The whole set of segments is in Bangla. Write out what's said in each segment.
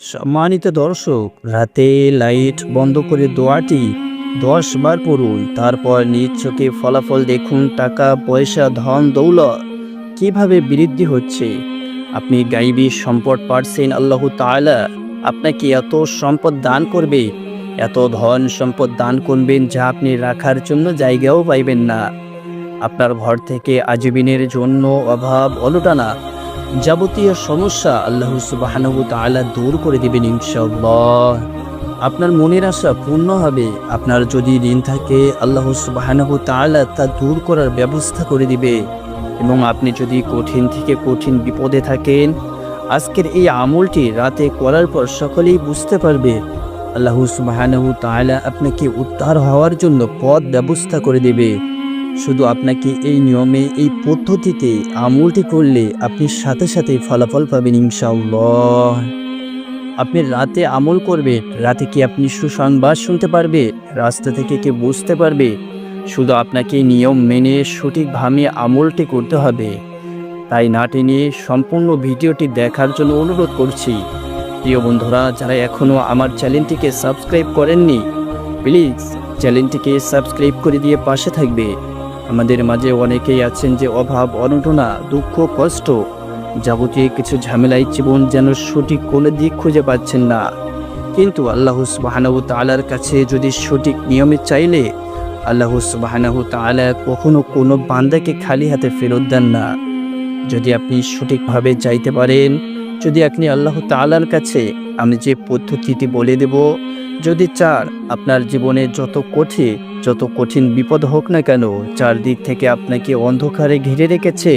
সম্মানিত দর্শক, রাতে লাইট বন্ধ করে দোয়াটি দশ বার পড়ুন, তারপর নিজ চোখে ফলাফল দেখুন, টাকা, পয়সা, ধন, দৌলত কীভাবে বৃদ্ধি হচ্ছে? আপনি গাইবি সম্পদ পাচ্ছেন আল্লাহ তাআলা, আপনাকে এত সম্পদ দান করবে, এত ধন সম্পদ দান করবেন যা আপনি রাখার জন্য জায়গাও পাইবেন না। আপনার ঘর থেকে আজীবনের জন্য অভাব, অলোটানা যাবতীয় সমস্যা আল্লাহ সুবাহানবু তাআলা দূর করে দিবেন ইনশাআল্লাহ। আপনার মনের আশা পূর্ণ হবে। আপনার যদি ঋণ থাকে, আল্লাহ সুবাহানবু তাআলা তা দূর করার ব্যবস্থা করে দিবে। এবং আপনি যদি কঠিন থেকে কঠিন বিপদে থাকেন, আজকের এই আমলটি রাতে করার পর সকলেই বুঝতে পারবে। আল্লাহ সুবাহানহু তাআলা আপনাকে উদ্ধার হওয়ার জন্য পথ ব্যবস্থা করে দেবে। শুধু আপনাকে এই নিয়মে, এই পদ্ধতিতে আমলটি করলে আপনি সাথে সাথে ফলাফল পাবেন ইনশাআল্লাহ। আপনি রাতে আমল করবে, রাতে কি আপনি সুসংবাদ শুনতে পারবে? রাস্তা থেকে কে বুঝতে পারবে? শুধু আপনাকে নিয়ম মেনে সঠিকভাবে আমলটি করতে হবে। তাই না টেনে সম্পূর্ণ ভিডিওটি দেখার জন্য অনুরোধ করছি। প্রিয় বন্ধুরা, যারা এখনও আমার চ্যানেলটিকে সাবস্ক্রাইব করেননি, প্লিজ চ্যানেলটিকে সাবস্ক্রাইব করে দিয়ে পাশে থাকবে। আমাদের মাঝে অনেকেই আছেন যে অভাব, অনটনা, দুঃখ, কষ্ট যাবতীয় কিছু ঝামেলায় জীবন যেন সঠিক কোনো দিক খুঁজে পাচ্ছেন না। কিন্তু আল্লাহ সুবাহানাহু তাআলার কাছে যদি সঠিক নিয়মে চাইলে, আল্লাহ সুবাহানাহু তাআলা কখনো কোনো বান্দাকে খালি হাতে ফেরত দেন না। যদি আপনি সঠিকভাবে চাইতে পারেন, যদি আপনি আল্লাহ তাআলার কাছে আমি যে পদ্ধতিটি বলে দেব যদি চার, আপনার জীবনে যত কঠিন যত কঠিন বিপদ হোক না কেন, চারদিক থেকে আপনাকে অন্ধকারে ঘিরে রেখেছে,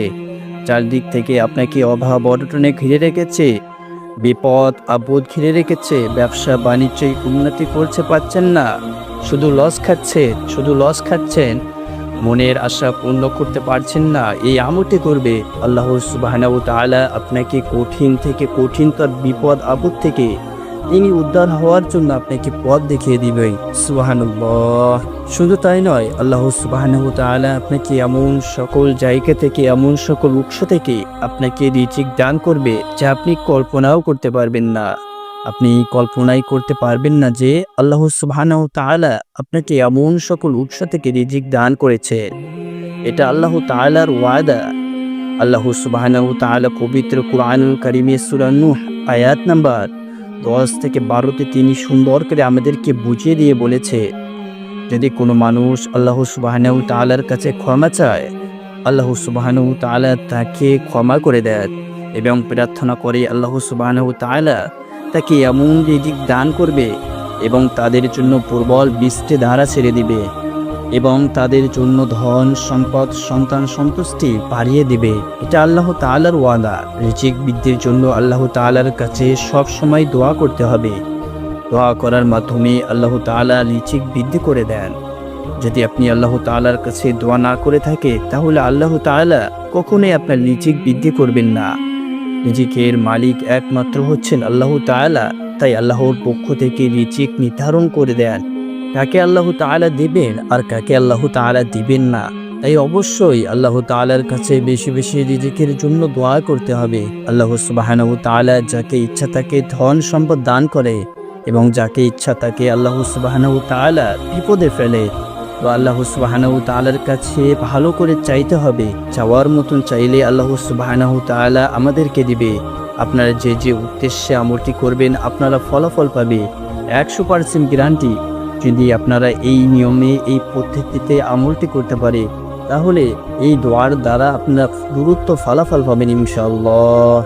চারদিক থেকে আপনাকে অভাব অনটনে ঘিরে রেখেছে, বিপদ, আপদ ঘিরে রেখেছে, ব্যবসা, বাণিজ্য, উন্নতি করতে পারছেন না, শুধু লস খাচ্ছেন শুধু লস খাচ্ছেন, মনের আশা পূর্ণ করতে পারছেন না, এই আমলটি করবে আল্লাহ তাআলা আপনাকে কঠিন থেকে কঠিনতর বিপদ, আপদ থেকে তিনি উদ্ধার হওয়ার জন্য আপনাকে পথ দেখিয়ে দিবে। সুবাহানুল্লাহ। শুধু তাই নয়, আল্লাহ সুবাহানাহু তাআলা আপনাকে এমন সকল জায়গা থেকে, এমন সকল উৎস থেকে আপনাকে রিচিক দান করবে যা আপনি কল্পনাও করতে পারবেন না। আপনি কল্পনাই করতে পারবেন না যে আল্লাহ সুবহানাহু তাআলা আপনাকে এমন সকল উৎস থেকে রিজিক দান করেছে। এটা আল্লাহ তাআলার ওয়াদা। আল্লাহ সুবহানাহু তাআলা পবিত্র কুরআনুল কারীমে সূরা নূহ আয়াত নাম্বার দশ থেকে বারোতে তিনি সুন্দর করে আমাদেরকে বুঝিয়ে দিয়ে বলেছে, যদি কোনো মানুষ আল্লাহ সুবহানাহু তাআলার কাছে ক্ষমা চায়, আল্লাহ সুবহানাহু তাআলা তাকে ক্ষমা করে দেন এবং প্রার্থনা করে আল্লাহ সুবহানাহু তাআলা তাকে এমন রিজিক দান করবে এবং তাদের জন্য প্রবল বৃষ্টি ধারা ছেড়ে দিবে। এবং তাদের জন্য ধন, সম্পদ, সন্তান সন্তুষ্টি বাড়িয়ে দিবে। এটা আল্লাহ তাআলার ওয়াদা। রিজিক বৃদ্ধির জন্য আল্লাহ তাআলার কাছে সব সময় দোয়া করতে হবে। দোয়া করার মাধ্যমে আল্লাহ তাআলা রিজিক বৃদ্ধি করে দেন। যদি আপনি আল্লাহ তাআলার কাছে দোয়া না করে থাকে, তাহলে আল্লাহ তাআলা কখনোই আপনার রিজিক বৃদ্ধি করবেন না। রিজিকের মালিক একমাত্র হচ্ছেন আল্লাহ তাআলা। তাই আল্লাহর পক্ষ থেকে রিচিক নির্ধারণ করে দেন। কাকে আল্লাহ তাআলা দিবেন আর কাকে আল্লাহ তাআলা দিবেন না? তাই অবশ্যই আল্লাহ তাআলার কাছে বেশি বেশি রিজিকের জন্য দোয়া করতে হবে। আল্লাহ সুবহানাহু তাআলা যাকে ইচ্ছা তাকে ধন সম্পদ দান করে এবং যাকে ইচ্ছা তাকে আল্লাহ সুবহানাহু তাআলা বিপদে ফেলে। তো আল্লাহ সুবহানাহু তাআলার কাছে ভালো করে চাইতে হবে। চাওয়ার মতন চাইলে আল্লাহ সুবহানাহু তাআলা আমাদেরকে দিবে। আপনারা যে যে উদ্দেশ্যে আমলটি করবেন আপনারা ফলাফল পাবে। একশো পার্সেন্ট গ্যারান্টি যদি আপনারা এই নিয়মে, এই পদ্ধতিতে আমলটি করতে পারে, তাহলে এই দোয়ার দ্বারা আপনারা দূরত্ব ফলাফল পাবেন ইনশাআল্লাহ।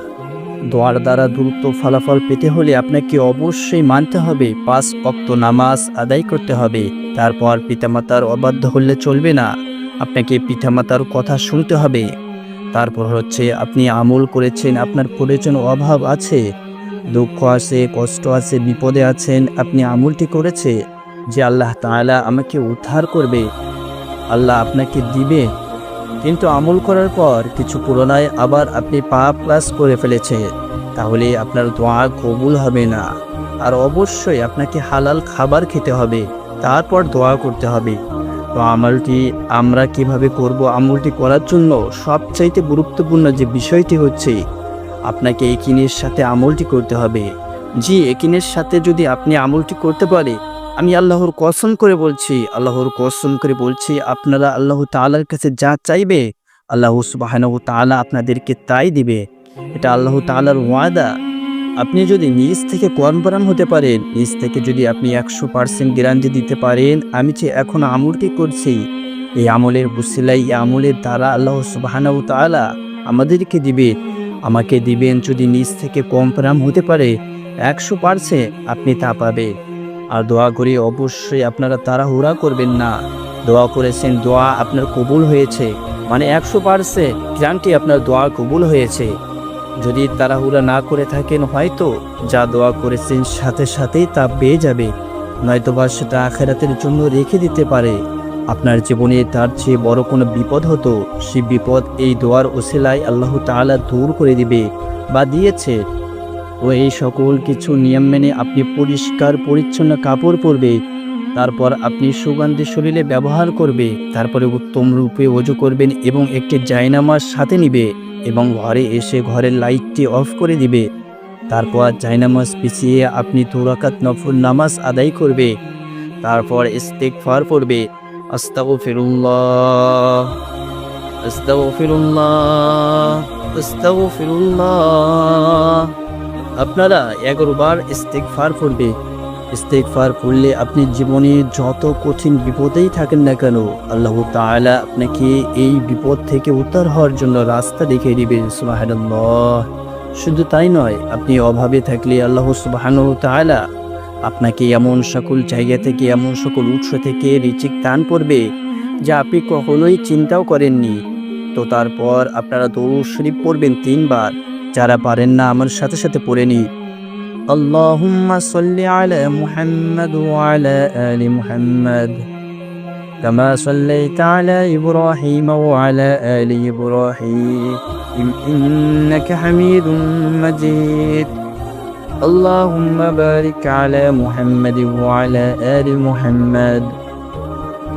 দোয়ার দ্বারা দূরত্ব ফলাফল পেতে হলে আপনাকে অবশ্যই মানতে হবে, পাঁচ অক্ত নামাজ আদায় করতে হবে। তারপর পিতামাতার অবাধ্য হলে চলবে না, আপনাকে পিতামাতার কথা শুনতে হবে। তারপর হচ্ছে আপনি আমল করেছেন, আপনার প্রয়োজন অভাব আছে, দুঃখ আছে, কষ্ট আছে, বিপদে আছেন, আপনি আমলটি করেছে যে আল্লাহ তাআলা আমাকে উদ্ধার করবে, আল্লাহ আপনাকে দিবে। কিন্তু আমল করার পর কিছু পুরনায় আবার আপনি পাপ প্লাস করে ফেলেছে, তাহলে আপনার দোয়া কবুল হবে না। আর অবশ্যই আপনাকে হালাল খাবার খেতে হবে, তারপর দোয়া করতে হবে। তো আমলটি আমরা কীভাবে করব, আমলটি করার জন্য সবচাইতে গুরুত্বপূর্ণ যে বিষয়টি হচ্ছে, আপনাকে এই কিনের সাথে আমলটি করতে হবে। জি একিনের সাথে যদি আপনি আমলটি করতে পারে আমি আল্লাহর কসম করে বলছি, আল্লাহর কসম করে বলছি, আপনারা আল্লাহ তালার কাছে যা চাইবে, আল্লাহ সুবাহানু তাআলা আপনাদেরকে তাই দিবে। এটা আল্লাহ তালার ওয়াদা। আপনি যদি নিজ থেকে কনফার্ম হতে পারেন, নিজ থেকে যদি আপনি একশো পার্সেন্ট গ্যারান্টি দিতে পারেন, আমি যে এখন আমলটি করছি, এই আমলের বুসিলাই এই আমলের দ্বারা আল্লাহ সুবাহানু তাআলা আমাদেরকে দিবে। আমাকে দিবেন যদি নিজ থেকে কম কনফার্ম হতে পারে, একশো পার্সেন্ট আপনি তা পাবে আর দোয়া করি অবশ্যই আপনারা তাড়াহুড়া করবেন না। দোয়া করেছেন, দোয়া আপনার কবুল হয়েছে। মানে একশো পার্সেন্ট গ্যারান্টি আপনার দোয়া কবুল হয়েছে। যদি তাড়াহুড়া না করে থাকেন, হয়তো যা দোয়া করেছেন সাথে সাথেই তা পেয়ে যাবে। নয়তোবা সেটা আখেরাতের জন্য রেখে দিতে পারে। আপনার জীবনে তার চেয়ে বড় কোনো বিপদ হতো সে বিপদ এই দোয়ার ওসিলায় আল্লাহ তাআলা দূর করে দিবে বা দিয়েছে। ও এই সকল কিছু নিয়ম মেনে আপনি পরিষ্কার, পরিচ্ছন্ন কাপড় পরবে। তারপর আপনি সুগন্ধি শরীরে ব্যবহার করবে। তারপরে উত্তম রূপে অজু করবেন এবং একটি জায়নামাজ সাথে নিবে এবং ঘরে এসে ঘরের লাইটটি অফ করে দিবে। তারপর জায়নামাজ পিছিয়ে আপনি দুরাকাত নফল নামাজ আদায় করবে। তারপর ইস্তেকফার পড়বে। আস্তাগফিরুল্লাহ আস্তাগফিরুল্লাহ আস্তাগফিরুল্লাহ। আপনারা এগারো বার ইস্তেকফার পড়বে। ইস্তেকফার পড়লে আপনি জীবনে যত কঠিন বিপদেই থাকেন না কেন, আল্লাহ তাআলা আপনাকে এই বিপদ থেকে উদ্ধার হওয়ার জন্য রাস্তা দেখিয়ে দিবেন, সুবহানাল্লাহ। শুধু তাই নয়, আপনি অভাবে থাকলে আল্লাহ সুবহানাহু তাআলা আপনাকে এমন সকল জায়গা থেকে, এমন সকল উৎস থেকে রিচিক দান করবে যা আপনি কখনোই চিন্তাও করেননি। তো তারপর আপনারা দরুদ শরীফ পড়বেন তিনবার। যারা পারেন না আমার সাথে সাথে পড়ে নি اللهم صل على محمد وعلى آل محمد كما صليت على إبراهيم وعلى آل إبراهيم إنك حميد مجيد اللهم بارك على محمد وعلى آل محمد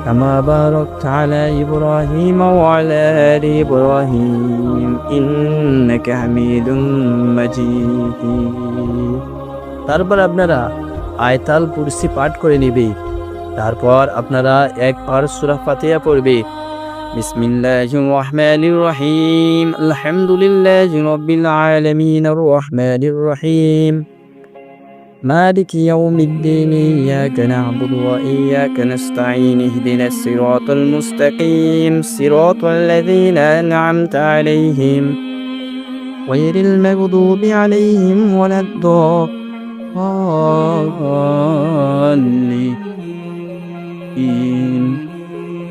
كما باركت على إبراهيم وعلى آل إبراهيم إنك حميد مجيد তারপর আপনারা আয়তাল কুরসি পাঠ করে নেবে তারপর আপনারা একবার সূরা ফাতিহা পড়বে বিসমিল্লাহির রহমানির রহিম আলহামদুলিল্লাহি রাব্বিল আলামিন আর রহমানির রহিম مالك يوم الدين إياك نعبد وإياك نستعين اهدنا الصراط المستقيم صراط الذين أنعمت عليهم غير المغضوب عليهم ولا الضالين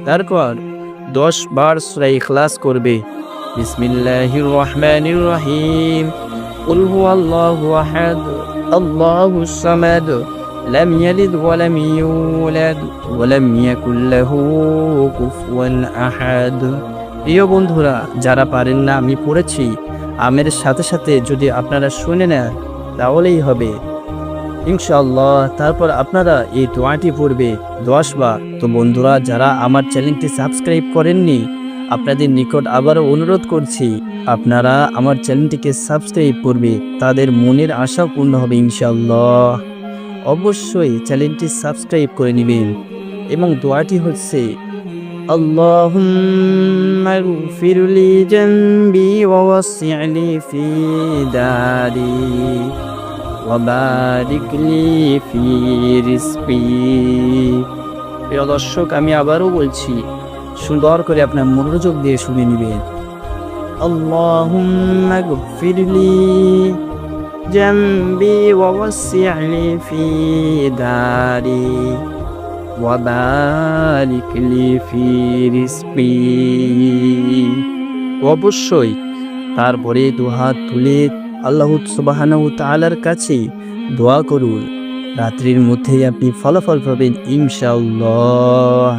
তারপর দশ বার সূরা ইখলাস করবে বিসমিল্লাহির রহমানির রহিম قل هو الله أحد الله الصمد لم يلد ولم يولد ولم يكن له كفوا أحد প্রিয় বন্ধুরা যারা পারেন না আমি পড়েছি আমের সাথে সাথে যদি আপনারা শুনে নেন তাহলেই হবে ইনশাআল্লাহ তারপর আপনারা এই দোয়াটি পড়বে দশ বার তো বন্ধুরা যারা আমার চ্যানেলটি সাবস্ক্রাইব করেননি আপনাদের নিকট আবারও অনুরোধ করছি আপনারা আমার চ্যানেলটিকে সাবস্ক্রাইব করবে তাদের মনের আশা পূর্ণ হবে ইনশাআল্লাহ অবশ্যই চ্যানেলটি সাবস্ক্রাইব করে নেবেন এবং দোয়াটি হচ্ছে اللهم اغفر لي جنبي ووسع لي في داري وبارك لي في رزقي প্রিয় দর্শক আমি আবারও বলছি সুন্দর করে আপনার মনোযোগ দিয়ে শুনে নেবেন اللهم اغفر لي جنبي ووسع لي في داري وبارك لي في رزقي অবশ্যই তারপরে দুহাত তুলে আল্লাহ সুবাহানাহু তাআলার কাছে দোয়া করুন রাত্রির মধ্যেই আপনি ফলাফল পাবেন ইনশাআল্লাহ